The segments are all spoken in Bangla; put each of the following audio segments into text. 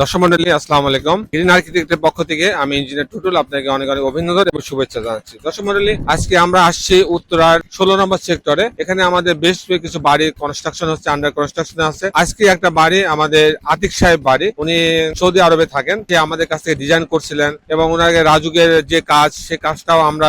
দর্শক মন্ডলী, আসসালামু আলাইকুম। গ্রিন আর্কিটেক্টের পক্ষ থেকে আমি ইঞ্জিনিয়ার টুটুল আপনাকে অনেক অনেক অভিনন্দন এবং শুভেচ্ছা জানাচ্ছি। দর্শক মন্ডলী, আজকে আমরা আসছি উত্তরার ষোলো নম্বর সেক্টরে। এখানে আমাদের বেশ কিছু বাড়ি কনস্ট্রাকশন হচ্ছে আন্ডার কনস্ট্রাকশন আছে। আজকে একটা বাড়ি আমাদের আতিক সাহেব বাড়ি। উনি সৌদি আরবে থাকেন। সে আমাদের কাছ থেকে ডিজাইন করছিলেন এবং ওনাকে রাজুকের যে কাজ, সে কাজটাও আমরা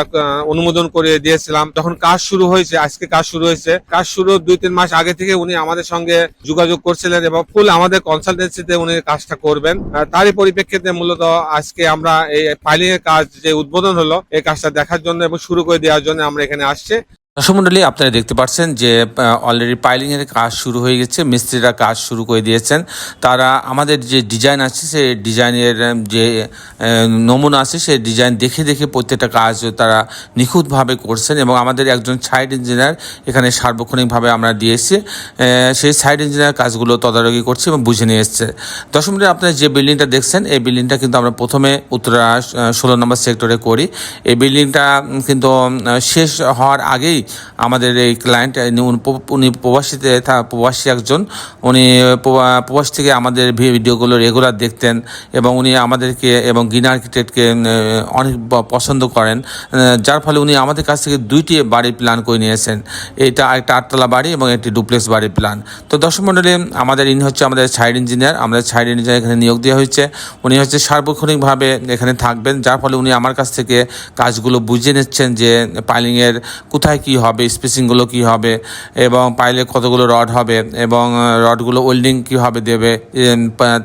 অনুমোদন করে দিয়েছিলাম। যখন কাজ শুরু হয়েছে, আজকে কাজ শুরু হয়েছে। কাজ শুরু দুই তিন মাস আগে থেকে উনি আমাদের সঙ্গে যোগাযোগ করছিলেন এবং ফুল আমাদের কনসালটেন্সিতে উনি কাজটা করবেন। তারই পরিপ্রেক্ষিতে মূলত আজকে আমরা এই ফাইলিং এর কাজ যে উদ্বোধন হলো, এই কাজটা দেখার জন্য এবং শুরু করে দেওয়ার জন্য আমরা এখানে আসছি। দর্শক মন্ডলী, আপনারা দেখতে পাচ্ছেন যে অলরেডি পাইলিং এর কাজ শুরু হয়ে গেছে, মিস্ত্রিরা কাজ শুরু করে দিয়েছেন। তারা আমাদের যে ডিজাইন আছে, সেই ডিজাইনের যে নমুনা আছে, সেই ডিজাইন দেখে দেখে প্রত্যেকটা কাজ তারা নিখুঁতভাবে করছেন এবং আমাদের একজন সাইড ইঞ্জিনিয়ার এখানে সার্বক্ষণিকভাবে আমরা দিয়েছি সেই সাইড ইঞ্জিনিয়ার কাজগুলো তদারকি করছে এবং বুঝে নিয়ে এসছে। দর্শক মন্ডলী, আপনারা যে বিল্ডিংটা দেখছেন, এই বিল্ডিংটা কিন্তু আমরা প্রথমে উত্তরা ষোলো নম্বর সেক্টরে করি। এই বিল্ডিংটা কিন্তু শেষ হওয়ার আগেই আমাদের এই ক্লায়েন্ট উনি প্রবাসীতে প্রবাসী একজন। উনি প্রবাস থেকে আমাদের ভিডিওগুলো রেগুলার দেখতেন এবং উনি আমাদেরকে এবং গ্রিন আর্কিটেক্টকে অনেক পছন্দ করেন। যার ফলে উনি আমাদের কাছ থেকে দুইটি বাড়ির প্ল্যান করে নিয়েছেন। এটা একটা আটতলা বাড়ি এবং একটি ডুপ্লেক্স বাড়ির প্ল্যান তো দর্শক মণ্ডলী আমাদের ইনি হচ্ছে আমাদের সাইড ইঞ্জিনিয়ার আমাদের সাইড ইঞ্জিনিয়ার এখানে নিয়োগ দেওয়া হয়েছে। উনি হচ্ছে সার্বক্ষণিকভাবে এখানে থাকবেন, যার ফলে উনি আমার কাছ থেকে কাজগুলো বুঝে নিচ্ছেন যে পাইলিংয়ের কোথায় কি হবে স্পেসিংগুলো কি হবে, এবং পাইলে কতগুলো রড হবে, এবং রডগুলো ওয়েল্ডিং কীভাবে দেবে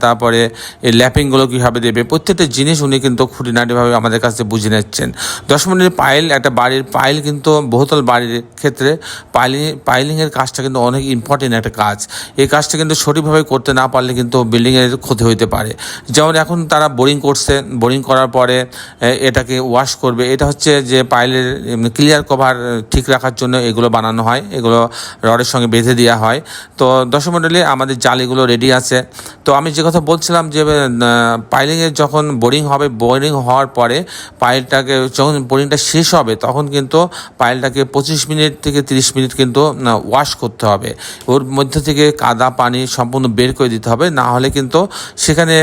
তারপরে এই ল্যাপিংগুলো কীভাবে দেবে, প্রত্যেকটা জিনিস উনি কিন্তু খুঁটিনাটিভাবে আমাদের কাছে বুঝে নিচ্ছেন। দশ মিনিটের পাইল একটা বাড়ির পাইল কিন্তু বহুতল বাড়ির ক্ষেত্রে পাইলিং পাইলিংয়ের কাজটা কিন্তু অনেক ইম্পর্টেন্ট একটা কাজ। এই কাজটা কিন্তু সঠিকভাবে করতে না পারলে কিন্তু বিল্ডিংয়ের ক্ষতি হতে পারে। যেমন এখন তারা বোরিং করছে বোরিং করার পরে এটাকে ওয়াশ করবে, এটা হচ্ছে যে পাইলের ক্লিয়ার কভার ঠিক রাখার জন্য এগুলো বানানো হয়, এগুলো রডের সঙ্গে বেঁধে দেওয়া হয়। তো দশম মণ্ডলে আমাদের জালিগুলো রেডি আছে। তো আমি যে কথা বলছিলাম যে পাইলিংয়ের যখন বোরিং হবে বোরিং হওয়ার পরে পাইলটাকে যখন বোরিংটা শেষ হবে, তখন কিন্তু পাইলটাকে পঁচিশ মিনিট থেকে তিরিশ মিনিট কিন্তু ওয়াশ করতে হবে। ওর মধ্যে থেকে কাদা পানি সম্পূর্ণ বের করে দিতে হবে। না হলে কিন্তু সেখানে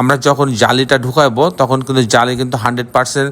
আমরা যখন জালিটা ঢুকাবো, তখন কিন্তু জালি কিন্তু হান্ড্রেড পার্সেন্ট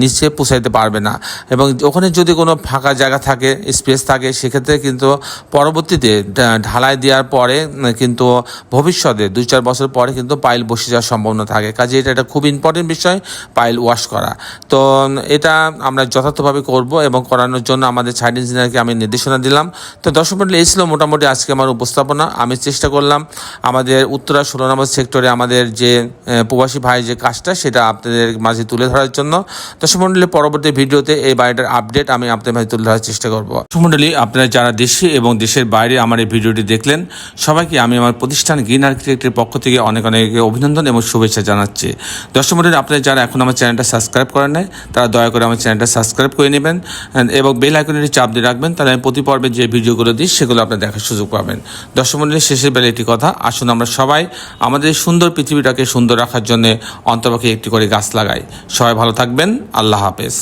নিচে পুষাইতে পারবে না। এবং ওখানে যদি কোনো ফাঁকা জায়গা থাকে স্পেস থাকে, সেক্ষেত্রে কিন্তু পরবর্তীতে ঢালাই দেওয়ার পরে কিন্তু ভবিষ্যতে দুই চার বছর পরে কিন্তু পাইল বসে যাওয়ার সম্ভাবনা থাকে। কাজে এটা একটা খুব ইম্পর্টেন্ট বিষয় পাইল ওয়াশ করা। তো, এটা আমরা যথার্থভাবে করব এবং করানোর জন্য আমাদের সাইড ইঞ্জিনিয়ারকে আমি নির্দেশনা দিলাম। তো, দর্শক মন্ডলী, এই ছিল মোটামুটি আজকে আমার উপস্থাপনা। আমি চেষ্টা করলাম আমাদের উত্তরা ষোলো নম্বর সেক্টরে আমাদের যে প্রবাসী ভাই যে কাজটা, সেটা আপনাদের মাঝে তুলে ধরার জন্য। দর্শক মন্ডলী, পরবর্তী ভিডিওতে এই বাড়িটার আপডেট আমি আপনাদের তুলে ধরার চেষ্টা করব। সুমন্ডলী মন্ডলী আপনারা যারা দেশে এবং দেশের বাইরে আমার এই ভিডিওটি দেখলেন, সবাইকে আমি আমার প্রতিষ্ঠান গ্রিন আর্কিটেক্টের পক্ষ থেকে অনেক অনেক অভিনন্দন এবং শুভেচ্ছা জানাচ্ছি। দর্শক মন্ডলী, আপনারা যারা এখন আমার চ্যানেলটা সাবস্ক্রাইব করেন নাই, তারা দয়া করে আমার চ্যানেলটা সাবস্ক্রাইব করে নেবেন এবং বেল আইকনটি চাপ দিয়ে রাখবেন, তাহলে আমি প্রতি পর্বে যে ভিডিওগুলো দিই, সেগুলো আপনারা দেখার সুযোগ পাবেন। দর্শক মন্ডলী, শেষের বেলা একটি কথা, আসুন আমরা সবাই আমাদের সুন্দর পৃথিবীটাকে সুন্দর রাখার জন্য অন্তপক্ষে একটি করে গাছ লাগাই। সবাই ভালো থাকবেন, আল্লাহ হাফেজ।